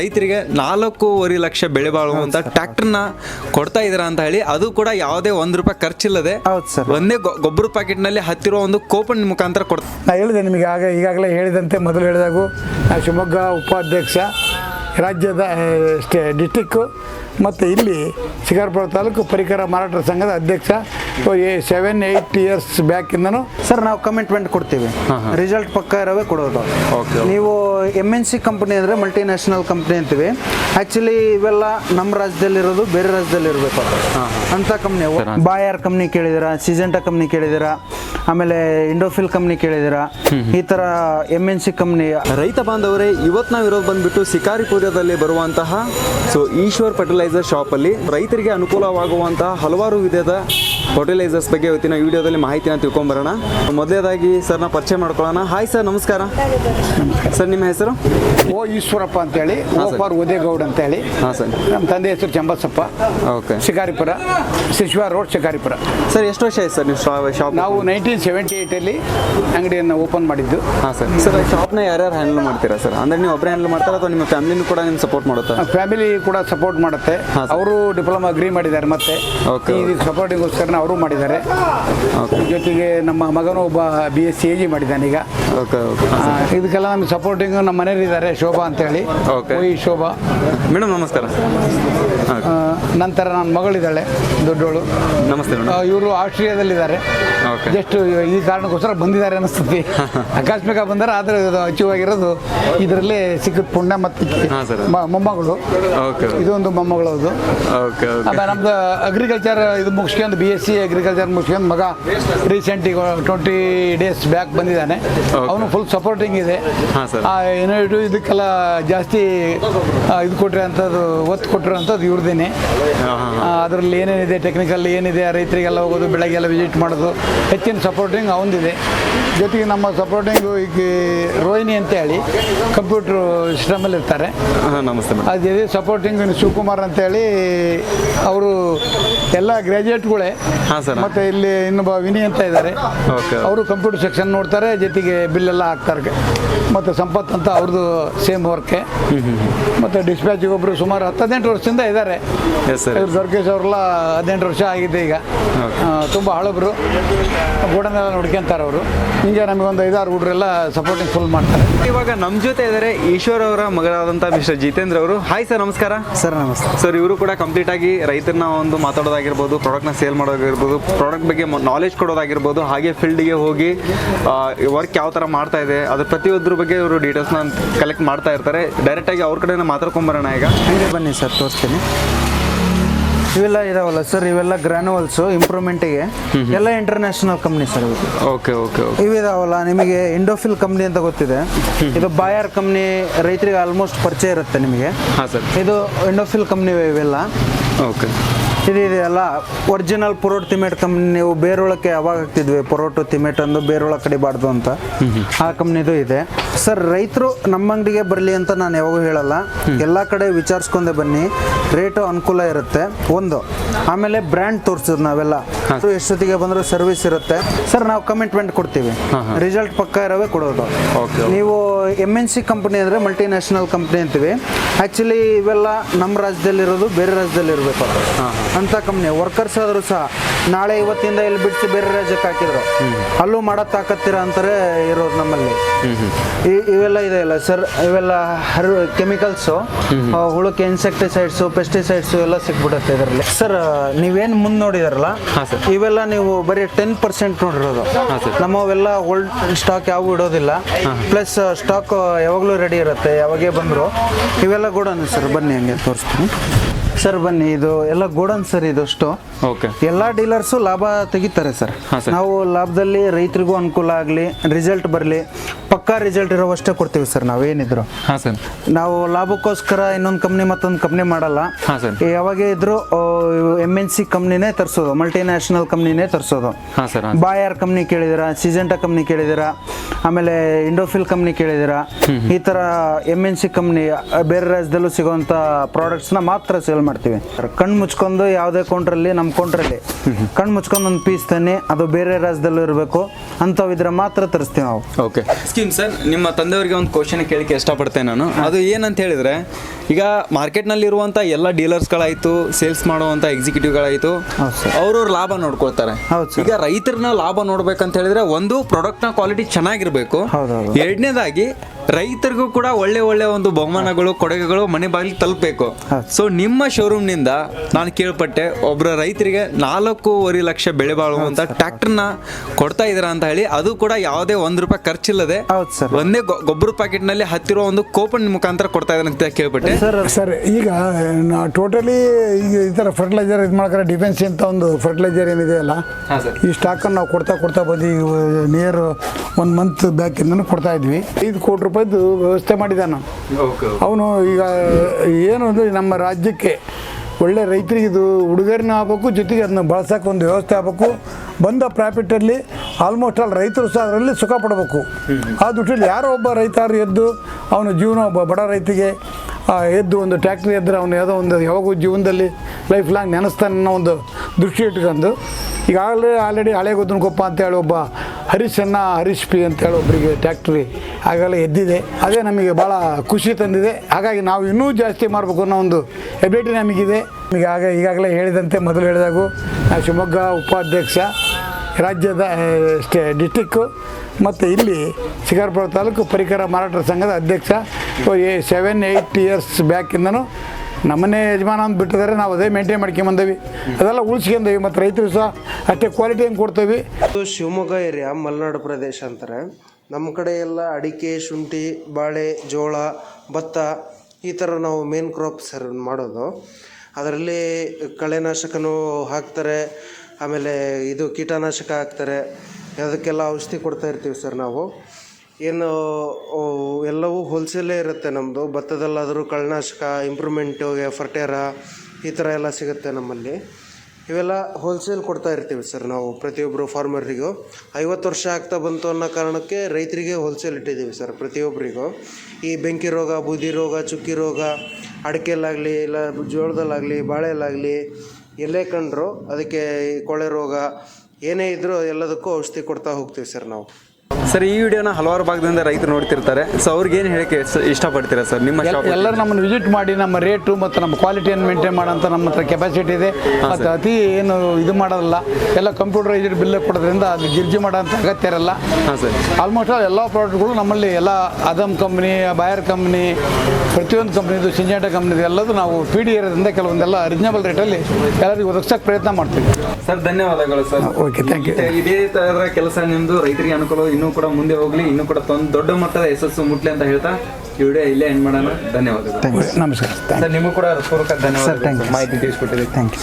ರೈತರಿಗೆ ನಾಲ್ಕೂವರೆ ಲಕ್ಷ ಬೆಳೆ ಬಾಳುವಂತ ಟ್ರ್ಯಾಕ್ಟರ್ನ ಕೊಡ್ತಾ ಇದ್ರ ಅಂತ ಹೇಳಿ ಅದು ಕೂಡ ಯಾವುದೇ ಒಂದು ರೂಪಾಯಿ ಖರ್ಚಿಲ್ಲದೆ ಹೌದು ಸರ್. ಒಂದೇ ಗೊ- ಪ್ಯಾಕೆಟ್ನಲ್ಲಿ ಹತ್ತಿರೋ ಒಂದು ಕೂಪನ್ ಮುಖಾಂತರ ಕೊಡ್ತಾ ನಾ ಹೇಳಿದೆ ನಿಮಗೆ ಆಗ ಈಗಾಗಲೇ ಹೇಳಿದಂತೆ ಮೊದಲು ಹೇಳಿದಾಗೂ ಆ ಶಿವಮೊಗ್ಗ ಉಪಾಧ್ಯಕ್ಷ ರಾಜ್ಯದ ಸ್ಟೇ ಡಿಸ್ಟಿಕ್ಕು ಮತ್ತು ಇಲ್ಲಿ ಶಿಕಾರ್ಪುರ ತಾಲೂಕು ಪರಿಕರ ಮಾರಾಟ ಸಂಘದ ಅಧ್ಯಕ್ಷ ಸೆವೆನ್ ಏಯ್ಟ್ ಇಯರ್ಸ್ ಬ್ಯಾಕಿಂದನೂ ಸರ್ ನಾವು ಕಮಿಟ್ಮೆಂಟ್ ಕೊಡ್ತೀವಿ. ರಿಸಲ್ಟ್ ಪಕ್ಕ ಇರೋವೇ ಕೊಡೋದು. ನೀವು ಎಂ ಎನ್ ಸಿ ಕಂಪ್ನಿ ಅಂದರೆ ಮಲ್ಟಿ ನ್ಯಾಷನಲ್ ಕಂಪ್ನಿ ಅಂತೀವಿ. ಆ್ಯಕ್ಚುಲಿ ಇವೆಲ್ಲ ನಮ್ಮ ರಾಜ್ಯದಲ್ಲಿರೋದು ಬೇರೆ ರಾಜ್ಯದಲ್ಲಿ ಇರಬೇಕು ಅಂತ ಕಂಪ್ನಿ ಬಾಯರ್ ಕಂಪ್ನಿ ಕೇಳಿದಿರಾ ಸಿಜೆಂಟಾ ಕಂಪ್ನಿ ಕೇಳಿದಿರಾ ಆಮೇಲೆ ಇಂಡೋಫಿಲ್ ಕಂಪ್ನಿ ಕೇಳಿದಿರಾ ಈ ಥರ ಎಂ ಎನ್ ಸಿ ಕಂಪ್ನಿ ರೈತ ಬಾಂಧವರೇ ಇವತ್ತು ನಾವು ಇರೋದು ಬಂದ್ಬಿಟ್ಟು ಶಿಕಾರಿಪುರದಲ್ಲಿ ಬರುವಂತಹ ಸೊ ಈಶ್ವರ್ ಫರ್ಟಿಲೈಸರ್ ಶಾಪಲ್ಲಿ ರೈತರಿಗೆ ಅನುಕೂಲವಾಗುವಂತಹ ಹಲವಾರು ವಿಧದ ಫರ್ಟಿಲೈಸರ್ಸ್ ಬಗ್ಗೆ ಇವತ್ತಿನ ವಿಡಿಯೋದಲ್ಲಿ ಮಾಹಿತಿನ ತಿಳ್ಕೊಂಬರೋಣ. ಮೊದಲೇದಾಗಿ ಸರ್ನ ಪರಿಚಯ ಮಾಡ್ಕೊಳ್ಳೋಣ. ಹಾಯ್ ಸರ್ ನಮಸ್ಕಾರ. ಸರ್ ನಿಮ್ಮ ಹೆಸರು? ಓ ಈಶ್ವರಪ್ಪ ಅಂತೇಳಿ. ಓ ಫಾರ್ ಉದಯಗೌಡ್ ಅಂತೇಳಿ. ಹಾಂ ಸರ್ ನಮ್ಮ ತಂದೆ ಹೆಸರು ಚಂಬಸಪ್ಪ. ಓಕೆ ಶಿಕಾರಿಪುರ ಶಿಶ್ವ ರೋಡ್ ಶಿಕಾರಿಪುರ. ಸರ್ ಎಷ್ಟು ವರ್ಷ ಆಯ್ತು ಸರ್ ನೀವು ಶಾಪ್ ನಾವು ನೈನ್ಟೀನ್ ಸೆವೆಂಟಿ ಏಯ್ಟಲ್ಲಿ ಅಂಗಡಿಯನ್ನು ಓಪನ್ ಮಾಡಿದ್ದು. ಹಾಂ ಸರ್ ಸರ್ ಶಾಪ್ನ ಯಾರ್ಯಾರು ಹ್ಯಾಂಡಲ್ ಮಾಡ್ತೀರಾ ಸರ್ ಅಂದ್ರೆ ನೀವು ಒಬ್ಬರೇ ಹ್ಯಾಂಡಲ್ ಮಾಡ್ತಾರಾ ಅಥವಾ ನಿಮ್ಮ ಫ್ಯಾಮಿಲಿನೂ ಕೂಡ ನಿಮ್ಮ ಸಪೋರ್ಟ್ ಮಾಡುತ್ತಾ? ಫ್ಯಾಮಿಲಿ ಕೂಡ ಸಪೋರ್ಟ್ ಮಾಡುತ್ತೆ. ಅವರು ಡಿಪ್ಲೊಮಾ ಅಗ್ರಿ ಮಾಡಿದ್ದಾರೆ ಮತ್ತೆ. ಈ ಸಪೋರ್ಟಿಂಗೋಸ್ಕರ ಅವರು ಮಾಡಿದ್ದಾರೆ. ಓಕೆ. ಜೊತೆಗೆ ನಮ್ಮ ಮಗನು ಒಬ್ಬ B S C A G ಮಾಡಿದ್ದಾನೆ ಈಗ. Okay okay. ಆ, ಇದಕ್ಕೆಲ್ಲ ನಮ್ಗೆ ಸಪೋರ್ಟಿಂಗ್ ನಮ್ಮ ಮನೆಯಲ್ಲಿ ಇದ್ದಾರೆ ಶೋಭಾ ಅಂತೇಳಿ Okay. ಓಯ್ ಶೋಭಾ. ಮೇಡಮ್ ನಮಸ್ಕಾರ. ಆ, ನಂತರ ನನ್ನ ಮಗಳಿದ್ದಾಳೆ ದೊಡ್ಡೋಳು. ನಮಸ್ತೆ ಮೇಡಮ್. ಇವರು ಆಸ್ಟ್ರೇಲಿಯಾದಲ್ಲಿದ್ದಾರೆ ಓಕೆ. ಜಸ್ಟ್ ಈ ಕಾರಣಕ್ಕೋಸ್ಕರ ಬಂದಿದ್ದಾರೆ ಅನಿಸ್ತದೆ. ಆಕಸ್ಮಿಕ ಬಂದರೆ ಆದರೆ ಇದು ಅಚೀವಾಗಿರೋದು ಇದರಲ್ಲೇ ಸಿಕ್ಕ ಪುಣ್ಯ ಮತ್ತು ಹಾಂ, ಸರ್. ಮ- ಮೊಮ್ಮಗಳು. ಓಕೆ ಇದೊಂದು ಮೊಮ್ಮಗಳು ಅದು ಓಕೆ ಓಕೆ. ಆಮೇಲೆ ನಮ್ದು ಅಗ್ರಿಕಲ್ಚರ್ ಇದು ಮುಗಿಸ್ಕೊಂಡು ಬಿ ಎಸ್ ಸಿ ಅಗ್ರಿಕಲ್ಚರ್ ಮುಗಿಸ್ಕೊಂಡು ಮಗ ರೀಸೆಂಟ್ ಈಗ ಟ್ವೆಂಟಿ ಡೇಸ್ ಬ್ಯಾಕ್ ಬಂದಿದ್ದಾನೆ. ಅವನು ಫುಲ್ ಸಪೋರ್ಟಿಂಗ್ ಇದೆ. ಏನೋ ಇದು ಇದಕ್ಕೆಲ್ಲ ಜಾಸ್ತಿ ಇದು ಕೊಟ್ಟರೆ ಅಂಥದ್ದು ಒತ್ತು ಕೊಟ್ಟರೆ ಅಂಥದ್ದು ಹಾಂ ಅದರಲ್ಲಿ ಏನೇನಿದೆ ಟೆಕ್ನಿಕಲ್ ಏನಿದೆ ರೈತರಿಗೆಲ್ಲ ಹೋಗೋದು ಬೆಳಗ್ಗೆಲ್ಲ ವಿಸಿಟ್ ಮಾಡೋದು ಹೆಚ್ಚಿನ ಸಪೋರ್ಟಿಂಗ್ ಅವನದಿದೆ. ಜೊತೆಗೆ ನಮ್ಮ ಸಪೋರ್ಟಿಂಗು ಈಗ ರೋಹಿಣಿ ಅಂತ ಹೇಳಿ ಕಂಪ್ಯೂಟ್ರ್ ಸಿಸ್ಟಮಲ್ಲಿ ಇರ್ತಾರೆ ಹಾಂ ನಮಸ್ತೆ ಮೇಡಮ್. ಅದೇ ಸಪೋರ್ಟಿಂಗ್ ಶಿವಕುಮಾರ್ ಅಂತೇಳಿ ಅವರು ಎಲ್ಲ ಗ್ರಾಜುಯೇಟ್ಗಳೇ ಹಾಂ ಸರ್. ಮತ್ತು ಇಲ್ಲಿ ಇನ್ನೊಬ್ಬ ವಿನಿ ಅಂತ ಇದ್ದಾರೆ. ಓಕೆ. ಅವರು ಕಂಪ್ಯೂಟರ್ ಸೆಕ್ಷನ್ ನೋಡ್ತಾರೆ ಜೊತೆಗೆ ಬಿಲ್ ಎಲ್ಲ ಹಾಕ್ತಾರೆ. ಮತ್ತು ಸಂಪತ್ ಅಂತ ಅವ್ರದ್ದು ಸೇಮ್ ವರ್ಕೆ ಮತ್ತು ಡಿಸ್ಪ್ಯಾಚಿಗೆ ಒಬ್ಬರು ಸುಮಾರು ಹತ್ತು ಹದಿನೆಂಟು ವರ್ಷದಿಂದ ಇದ್ದಾರೆ. ಎಸ್ ಸರ್ ಇವ್ರು ದುರ್ಗೇಶ್ ಅವ್ರೆಲ್ಲ ಹದಿನೆಂಟು ವರ್ಷ ಆಗಿದೆ ಈಗ. ತುಂಬಾ ತುಂಬ ಹಳಬರು. ಗೋಡನೆಲ್ಲ ನೋಡ್ಕೊಂತಾರೆ ಅವರು. ಹಿಂಗೆ ನಮಗೊಂದು ಐದಾರು ಹುಡುಗರೆಲ್ಲ ಸಪೋರ್ಟಿಂಗ್ ಫುಲ್ ಮಾಡ್ತಾರೆ. ಇವಾಗ ನಮ್ಮ ಜೊತೆ ಇದ್ದಾರೆ ಈಶ್ವರ್ ಅವರ ಮಗನಾದಂಥ ಮಿಸ್ಟರ್ ಜಿತೇಂದ್ರ ಅವರು. ಹಾಯ್ ಸರ್ ನಮಸ್ಕಾರ. ಸರ್ ನಮಸ್ತೆ. ಸರ್ ಇವರು ಕೂಡ ಕಂಪ್ಲೀಟ್ ಆಗಿ ರೈತರನ್ನ ಒಂದು ಮಾತಾಡೋದಾಗಿರ್ಬೋದು ಪ್ರಾಡಕ್ಟ್ನ ಸೇಲ್ ಮಾಡೋದಾಗಿರ್ಬೋದು ಪ್ರಾಡಕ್ಟ್ ಬಗ್ಗೆ ನಾಲೆಜ್ ಕೊಡೋದಾಗಿರ್ಬೋದು ಹಾಗೆ ಫೀಲ್ಡ್ಗೆ ಹೋಗಿ ವರ್ಕ್ ಯಾವ ಥರ ಮಾಡ್ತಾ ಇದೆ ಅದ್ರ ಪ್ರತಿಯೊಬ್ಬರ ಬಗ್ಗೆ ಇವರು ಡೀಟೇಲ್ಸ್ನ ಕಲೆಕ್ಟ್ ಮಾಡ್ತಾ ಇರ್ತಾರೆ. ಡೈರೆಕ್ಟಾಗಿ ಅವ್ರ ಕಡೆನೇ ಮಾತಾಡ್ಕೊಂಬರೋಣ ಈಗ. ಹಂಗೆ ಬನ್ನಿ ಸರ್ ತೋರಿಸ್ತೀನಿ. ಇವೆಲ್ಲ ಇದಾವಲ್ಲ ಸರ್ ಇವೆಲ್ಲ ಗ್ರಾನುವಲ್ಸ್ ಇಂಪ್ರೂವ್ಮೆಂಟಿಗೆ ಎಲ್ಲ ಇಂಟರ್ನ್ಯಾಷನಲ್ ಕಂಪ್ನಿ ಸರ್ ಇವು. ಓಕೆ ಓಕೆ ಓಕೆ ಇವಿದಾವಲ್ಲ ನಿಮಗೆ ಇಂಡೋಫಿಲ್ ಕಂಪ್ನಿ ಅಂತ ಗೊತ್ತಿದೆ. ಇದು ಬಾಯರ್ ಕಂಪ್ನಿ ರೈತರಿಗೆ ಆಲ್ಮೋಸ್ಟ್ ಪರಿಚಯ ಇರುತ್ತೆ ನಿಮಗೆ. ಹಾಂ ಸರ್ ಇದು ಇಂಡೋಫಿಲ್ ಕಂಪ್ನಿ ಇವೆಲ್ಲ. ಓಕೆ ಇದು ಇದೆಯಲ್ಲ ಒರಿಜಿನಲ್ ಪೊರೋಟ್ ತಿಮೇಟ್ ಕಂಪ್ನಿ ನೀವು ಬೇರೊಳಕ್ಕೆ ಯಾವಾಗ ಹಾಕ್ತಿದ್ವಿ? ಪೊರೋಟು ತಿಮೆಟ್ ಅಂದು ಬೇರೊಳಗೆ ಕಡಿಬಾರ್ದು ಅಂತ. ಆ ಕಂಪ್ನಿದು ಇದೆ. ಸರ್ ರೈತರು ನಮ್ಮ ಅಂಗಡಿಗೆ ಬರಲಿ ಅಂತ ನಾನು ಯಾವಾಗೂ ಹೇಳಲ್ಲ. ಎಲ್ಲ ಕಡೆ ವಿಚಾರಿಸ್ಕೊಂಡೆ ಬನ್ನಿ. ರೇಟು ಅನುಕೂಲ ಇರುತ್ತೆ. ಒಂದು ಆಮೇಲೆ ಬ್ರ್ಯಾಂಡ್ ತೋರಿಸೋದು ನಾವೆಲ್ಲ. ಎಷ್ಟೊತ್ತಿಗೆ ಬಂದರೂ ಸರ್ವಿಸ್ ಇರುತ್ತೆ. ಸರ್ ನಾವು ಕಮಿಟ್ಮೆಂಟ್ ಕೊಡ್ತೀವಿ. ರಿಸಲ್ಟ್ ಪಕ್ಕ ಇರೋವೇ ಕೊಡೋದು. ನೀವು ಎಂ ಎನ್ ಸಿ ಕಂಪ್ನಿ ಅಂದರೆ ಮಲ್ಟಿ ನ್ಯಾಷನಲ್ ಕಂಪ್ನಿ ಅಂತೀವಿ. ಆ್ಯಕ್ಚುಲಿ ಇವೆಲ್ಲ ನಮ್ಮ ರಾಜ್ಯದಲ್ಲಿರೋದು ಬೇರೆ ರಾಜ್ಯದಲ್ಲಿ ಇರಬೇಕು ಅಂತ ಕಂಪ್ನಿ ವರ್ಕರ್ಸ್ ಆದರೂ ಸಹ. ನಾಳೆ ಇವತ್ತಿಂದ ಇಲ್ಲಿ ಬಿಡಿಸಿ ಬೇರೆ ರಾಜ್ಯಕ್ಕೆ ಹಾಕಿದ್ರು. ಅಲ್ಲೂ ಮಾಡೋ ಹಾಕತ್ತೀರ ಅಂತಾರೆ ಇರೋದು ನಮ್ಮಲ್ಲಿ. ಇ- ಇವೆಲ್ಲ ಇದೆ ಅಲ್ಲ ಸರ್ ಇವೆಲ್ಲ ಹರ್ ಕೆಮಿಕಲ್ಸು ಹುಳಕ್ಕೆ ಇನ್ಸೆಕ್ಟಿಸೈಡ್ಸು ಪೆಸ್ಟಿಸೈಡ್ಸು ಎಲ್ಲ ಸಿಕ್ಬಿಡುತ್ತೆ ಇದರಲ್ಲಿ. ಸರ್ ನೀವೇನು ಮುಂದೆ ನೋಡಿದಾರಲ್ಲ? ಹಾಂ ಇವೆಲ್ಲ ನೀವು ಬರೀ ಟೆನ್ ಪರ್ಸೆಂಟ್ ನೋಡಿರೋದು. ನಮ್ಮವೆಲ್ಲ ಓಲ್ಡ್ ಸ್ಟಾಕ್ ಯಾವ ಇಡೋದಿಲ್ಲ. ಪ್ಲಸ್ ಸ್ಟಾಕ್ ಯಾವಾಗಲೂ ರೆಡಿ ಇರುತ್ತೆ ಯಾವಾಗೇ ಬಂದರು. ಇವೆಲ್ಲ ಗೋಡನ್ ಸರ್ ಬನ್ನಿ ಹಂಗೆ ತೋರಿಸ್ತೀನಿ. ಸರ್ ಬನ್ನಿ ಇದು ಎಲ್ಲ ಗೋಡನ್ ಸರ್ ಇದಷ್ಟು. ಓಕೆ ಎಲ್ಲ ಡೀಲರ್ಸು ಲಾಭ ತೆಗಿತಾರೆ ಸರ್. ನಾವು ಲಾಭದಲ್ಲಿ ರೈತರಿಗೂ ಅನುಕೂಲ ಆಗಲಿ ರಿಸಲ್ಟ್ ಬರಲಿ ಪಕ್ಕಾ ರಿಸಲ್ಟ್ ಇರೋವಷ್ಟೇ ಕೊಡ್ತೀವಿ ಸರ್ ನಾವೇನಿದ್ರು ನಾವು ಲಾಭಕ್ಕೋಸ್ಕರ ಇನ್ನೊಂದು ಕಂಪ್ನಿ ಮತ್ತೊಂದು ಕಂಪ್ನಿ ಮಾಡಲ್ಲ. ಯಾವಾಗ ಇದ್ರು ಎಂ ಎನ್ ಸಿ ಕಂಪ್ನಿನೇ ತರಿಸೋದು ಮಲ್ಟಿ ನ್ಯಾಷನಲ್ ಕಂಪ್ನಿನೇ ತರಿಸೋದು ಬಾಯರ್ ಕಂಪ್ನಿ ಕೇಳಿದಿರಾ ಸಿಜೆಂಟಾ ಕಂಪ್ನಿ ಕೇಳಿದಿರಾ ಆಮೇಲೆ ಇಂಡೋಫಿಲ್ ಕಂಪ್ನಿ ಕೇಳಿದಿರಾ ಈ ತರ ಎಂ ಎನ್ ಸಿ ಕಂಪ್ನಿ ಬೇರೆ ರಾಜ್ಯದಲ್ಲೂ ಸಿಗೋವಂಥ ಪ್ರಾಡಕ್ಟ್ಸ್ನ ಮಾತ್ರ ಸೇಲ್ ಮಾಡ್ತೀವಿ. ಕಣ್ಣು ಮುಚ್ಕೊಂಡು ಯಾವುದೇ ಕೌಂಟ್ರಲ್ಲಿ ನಮ್ಮ ಕೌಂಟ್ರಲ್ಲಿ ಕಣ್ಣು ಮುಚ್ಕೊಂಡು ಒಂದು ಪೀಸ್ ತನ್ನಿ ಅದು ಬೇರೆ ರಾಜ್ಯದಲ್ಲೂ ಇರಬೇಕು. ಅಂಥವಿದ್ರೆ ಮಾತ್ರ ತರಿಸ್ತೀವಿ ನಾವು. ಓಕೆ ಸ್ಕೀಮ್ ಸರ್ ನಿಮ್ಮ ತಂದೆಯವರಿಗೆ ಒಂದು ಕ್ವಶನ್ ಕೇಳಕ್ಕೆ ಇಷ್ಟಪಡ್ತೇನೆ ನಾನು. ಅದು ಏನಂತ ಹೇಳಿದ್ರೆ ಈಗ ಮಾರ್ಕೆಟ್ನಲ್ಲಿರುವಂಥ ಎಲ್ಲ ಡೀಲರ್ಸ್ಗಳಾಯಿತು ಸೇಲ್ಸ್ ಮಾಡುವಂಥ ಎಕ್ಸಿಕ್ಯೂಟಿವ್ಗಳಾಯಿತು ಅವ್ರವ್ರು ಲಾಭ ನೋಡ್ಕೊಳ್ತಾರೆ. ಹೌದು ಸರ್. ಈಗ ರೈತರನ್ನ ಲಾಭ ನೋಡ್ಬೇಕಂತ ಹೇಳಿದ್ರೆ ಒಂದು ಪ್ರಾಡಕ್ಟ್ನ ಕ್ವಾಲಿಟಿ ಚೆನ್ನಾಗಿರ್ಬೇಕು. ಎರಡನೇದಾಗಿ ರೈತರಿಗೂ ಕೂಡ ಒಳ್ಳೆ ಒಳ್ಳೆ ಒಂದು ಬಹುಮಾನಗಳು ಕೊಡುಗೆಗಳು ಮನೆ ಬಾಗಿಲಿಗೆ ತಲುಪಬೇಕು. ಸೊ ನಿಮ್ಮ ಶೋರೂಮ್ನಿಂದ ನಾನು ಕೇಳ್ಪಟ್ಟೆ ಒಬ್ಬರ ರೈತರಿಗೆ ನಾಲ್ಕೂವರೆ ಲಕ್ಷ ಬೆಳೆ ಬಾಳುವಂತ ಟ್ರ್ಯಾಕ್ಟರ್ನ ಕೊಡ್ತಾ ಇದ್ದೀರಾ ಅಂತ ಹೇಳಿ ಅದು ಕೂಡ ಯಾವುದೇ ಒಂದ್ ರೂಪಾಯಿ ಖರ್ಚಿಲ್ಲದೆ ಹೌದು ಸರ್. ಒಂದೇ ಗೊಬ್ಬರ ಪ್ಯಾಕೆಟ್ನಲ್ಲಿ ಹತ್ತಿರೋ ಒಂದು ಕೋಪನ್ ಮುಖಾಂತರ ಕೊಡ್ತಾ ಇದ್ದಾರೆ ಅಂತ ಕೇಳ್ಪಟ್ಟೆ ಸರ್ ಸರ್ ಈಗ ಟೋಟಲಿ ಈಗ ಈ ಥರ ಫರ್ಟಿಲೈಸರ್ ಇದು ಮಾಡ್ತಾರೆ ಡಿಫೆನ್ಸ್ ಅಂತ ಒಂದು ಫರ್ಟಿಲೈಸರ್ ಏನಿದೆ ಅಲ್ಲ ಹಾಂ ಸರ್ ಈ ಸ್ಟಾಕನ್ನು ನಾವು ಕೊಡ್ತಾ ಕೊಡ್ತಾ ಬಂದು ನಿಯರ್ ಒನ್ ಮಂತ್ ಬ್ಯಾಕಿಂದನೂ ಕೊಡ್ತಾ ಇದ್ವಿ ಐದು ಕೋಟಿ ರೂಪಾಯಿದು ವ್ಯವಸ್ಥೆ ಮಾಡಿದ್ದಾನೆ ಅವನು ಈಗ ಏನು ಅಂದರೆ ನಮ್ಮ ರಾಜ್ಯಕ್ಕೆ ಒಳ್ಳೆ ರೈತರಿಗೆ ಇದು ಉಡುಗೊರೆನೂ ಆಗಬೇಕು ಜೊತೆಗೆ ಅದನ್ನ ಬಳಸೋಕೆ ಒಂದು ವ್ಯವಸ್ಥೆ ಆಗಬೇಕು. ಬಂದ ಪ್ರಾಫಿಟಲ್ಲಿ ಆಲ್ಮೋಸ್ಟ್ ಆಲ್ ರೈತರು ಸಹ ಅದರಲ್ಲಿ ಸುಖ ಪಡಬೇಕು. ಆ ದೃಷ್ಟಿಯಲ್ಲಿ ಯಾರೋ ಒಬ್ಬ ರೈತರು ಎದ್ದು ಅವನ ಜೀವನ ಒಬ್ಬ ಬಡ ರೈತಿಗೆ ಎದ್ದು ಒಂದು ಟ್ಯಾಕ್ಟ್ರಿ ಎದ್ದರೆ ಅವನು ಯಾವುದೋ ಒಂದು ಯಾವಾಗೂ ಜೀವನದಲ್ಲಿ ಲೈಫ್ ಲಾಂಗ್ ನೆನೆಸ್ತಾನೆ ಅನ್ನೋ ಒಂದು ದೃಷ್ಟಿ ಇಟ್ಕೊಂಡು ಈಗಾಗಲೇ ಆಲ್ರೆಡಿ ಹಳೆ ಗೊತ್ತನಕೊಪ್ಪ ಅಂತೇಳಿ ಒಬ್ಬ ಹರೀಶ್ ಅಣ್ಣ ಹರೀಶ್ ಪಿ ಅಂತೇಳಿ ಒಬ್ಬರಿಗೆ ಟ್ಯಾಕ್ಟ್ರಿ ಆಗಲೇ ಎದ್ದಿದೆ. ಅದೇ ನಮಗೆ ಭಾಳ ಖುಷಿ ತಂದಿದೆ. ಹಾಗಾಗಿ ನಾವು ಇನ್ನೂ ಜಾಸ್ತಿ ಮಾಡಬೇಕು ಅನ್ನೋ ಒಂದು ಎಬಿಲಿಟಿ ನಮಗಿದೆ. ಈಗ ಆಗ ಈಗಾಗಲೇ ಹೇಳಿದಂತೆ ಮೊದಲು ಹೇಳಿದಾಗೂ, ನಾವು ಶಿವಮೊಗ್ಗ ಉಪಾಧ್ಯಕ್ಷ, ರಾಜ್ಯದ ಸ್ಟೇ ಡಿಸ್ಟಿಕ್ಕು ಮತ್ತು ಇಲ್ಲಿ ಶಿಕಾರ್ಪುರ ತಾಲೂಕು ಪರಿಕರ ಮಾರಾಟ ಸಂಘದ ಅಧ್ಯಕ್ಷ ಸೆವೆನ್ ಏಯ್ಟ್ ಇಯರ್ಸ್ ಬ್ಯಾಕಿಂದನೂ ನಮ್ಮನ್ನೇ ಯಜಮಾನ ಅಂತ ಬಿಟ್ಟಿದ್ದಾರೆ, ನಾವು ಅದೇ ಮೇಂಟೈನ್ ಮಾಡ್ಕೊಂಬಂದೇವಿ ಅದೆಲ್ಲ ಉಳಿಸ್ಕೊಂಡೇವಿ ಮತ್ತು ರೈತರು ಸಹ, ಅಷ್ಟೇ ಕ್ವಾಲಿಟಿ ಹೆಂಗೆ ಕೊಡ್ತೇವೆ. ಶಿವಮೊಗ್ಗ ಏರಿಯಾ ಮಲೆನಾಡು ಪ್ರದೇಶ ಅಂತಾರೆ. ನಮ್ಮ ಕಡೆ ಎಲ್ಲ ಅಡಿಕೆ, ಶುಂಠಿ, ಬಾಳೆ, ಜೋಳ, ಭತ್ತ, ಈ ಥರ ನಾವು ಮೇನ್ ಕ್ರಾಪ್ ಸರ್ ಮಾಡೋದು. ಅದರಲ್ಲಿ ಕಳೆನಾಶಕನೂ ಹಾಕ್ತಾರೆ, ಆಮೇಲೆ ಇದು ಕೀಟನಾಶಕ ಹಾಕ್ತಾರೆ, ಅದಕ್ಕೆಲ್ಲ ಔಷಧಿ ಕೊಡ್ತಾ ಇರ್ತೀವಿ ಸರ್ ನಾವು. ಏನು ಎಲ್ಲವೂ ಹೋಲ್ಸೇಲೇ ಇರುತ್ತೆ ನಮ್ಮದು ಭತ್ತದಲ್ಲಾದರೂ ಕಳ್ನಾಶಕ ಇಂಪ್ರೂವ್ಮೆಂಟು ಫರ್ಟೇರ ಈ ಥರ ಎಲ್ಲ ಸಿಗುತ್ತೆ ನಮ್ಮಲ್ಲಿ. ಇವೆಲ್ಲ ಹೋಲ್ಸೇಲ್ ಕೊಡ್ತಾ ಇರ್ತೀವಿ ಸರ್ ನಾವು ಪ್ರತಿಯೊಬ್ಬರು ಫಾರ್ಮರಿಗೂ ಐವತ್ತು ವರ್ಷ ಆಗ್ತಾ ಬಂತು ಅನ್ನೋ ಕಾರಣಕ್ಕೆ ರೈತರಿಗೆ ಹೋಲ್ಸೇಲ್ ಇಟ್ಟಿದ್ದೀವಿ ಸರ್ ಪ್ರತಿಯೊಬ್ಬರಿಗೂ ಈ ಬೆಂಕಿ ರೋಗ, ಬೂದಿ ರೋಗ, ಚುಕ್ಕಿ ರೋಗ ಅಡಿಕೆಯಲ್ಲಾಗಲಿ ಇಲ್ಲ ಜೋಳದಲ್ಲಾಗಲಿ ಬಾಳೆಯಲ್ಲಾಗಲಿ ಎಲ್ಲೇ ಕಂಡ್ರು ಅದಕ್ಕೆ ಕೊಳೆ ರೋಗ ಏನೇ ಇದ್ದರೂ ಎಲ್ಲದಕ್ಕೂ ಔಷಧಿ ಕೊಡ್ತಾ ಹೋಗ್ತೀವಿ ಸರ್ ನಾವು. ಸರ್ ಈ ವಿಡಿಯೋನ ಹಲವಾರು ಭಾಗದಿಂದ ರೈತರು ನೋಡ್ತಿರ್ತಾರೆ. ಸೊ ಅವ್ರಿಗೆ ಏನು ಹೇಳಕ್ಕೆ ಇಷ್ಟ- ಇಷ್ಟಪಡ್ತೀರಾ ಸರ್? ನಿಮ್ಮ ಶಾಪ್ ಎಲ್ಲರೂ ನಮ್ಮನ್ನು ವಿಸಿಟ್ ಮಾಡಿ ನಮ್ಮ ರೇಟು ಮತ್ತು ನಮ್ಮ ಕ್ವಾಲಿಟಿಯನ್ನು ಮೇಂಟೈನ್ ಮಾಡೋಂಥ ನಮ್ಮ ಹತ್ರ ಕೆಪಾಸಿಟಿ ಇದೆ. ಮತ್ತು ಅತಿ ಏನು ಇದು ಮಾಡೋದಲ್ಲ ಎಲ್ಲ ಕಂಪ್ಯೂಟರೈಸ್ಡ್ ಬಿಲ್ ಕೊಡೋದ್ರಿಂದ ಅದು ಗಿರ್ಜಿ ಮಾಡೋಂಥ ಅಗತ್ಯ ಇರಲ್ಲ. ಹಾಂ ಸರ್. ಆಲ್ಮೋಸ್ಟ್ ಆಲ್ ಎಲ್ಲ ಪ್ರಾಡಕ್ಟ್ಗಳು ನಮ್ಮಲ್ಲಿ ಎಲ್ಲ ಅದಮ್ ಕಂಪ್ನಿ ಬಾಯರ್ ಕಂಪ್ನಿ ಪ್ರತಿಯೊಂದು ಕಂಪ್ನಿದು ಸಿಂಜಾಟ ಕಂಪ್ನಿದು ಎಲ್ಲದೂ ನಾವು ಪಿ ಡಿ ಇರೋದ್ರಿಂದ ಕೆಲವೊಂದೆಲ್ಲ ರೀಸನಬಲ್ ರೇಟಲ್ಲಿ ಎಲ್ಲರಿಗೂ ಒದಗಿಸೋಕೆ ಪ್ರಯತ್ನ ಮಾಡ್ತೀವಿ. ಸರ್ ಧನ್ಯವಾದಗಳು ಸರ್. ಓಕೆ ಥ್ಯಾಂಕ್ ಯು ಇದೇ ಥರ ಕೆಲಸ ನಿಮ್ಮದು ರೈತರಿಗೆ ಅನುಕೂಲ ಇನ್ನೂ ಕೂಡ ಮುಂದೆ ಹೋಗ್ಲಿ ಇನ್ನೂ ಕೂಡ ತೊಂದ್ ದೊಡ್ಡ ಮಟ್ಟದ ಯಶಸ್ಸು ಮುಟ್ಲಿ ಅಂತ ಹೇಳ್ತಾ ಈ ವಿಡಿಯೋ ಇಲ್ಲೇ ಎಂಡ್ ಮಾಡೋಣ. ಧನ್ಯವಾದಗಳು. ನಮಸ್ಕಾರ. ಸರ್ ನಿಮಗೂ ಕೂಡ ಹೃತ್ಪೂರ್ವಕ ಧನ್ಯವಾದ. ಮಾಹಿತಿ ತಿಳಿಸ್ಕೊಟ್ಟಿದ್ದೀವಿ ಥ್ಯಾಂಕ್ ಯು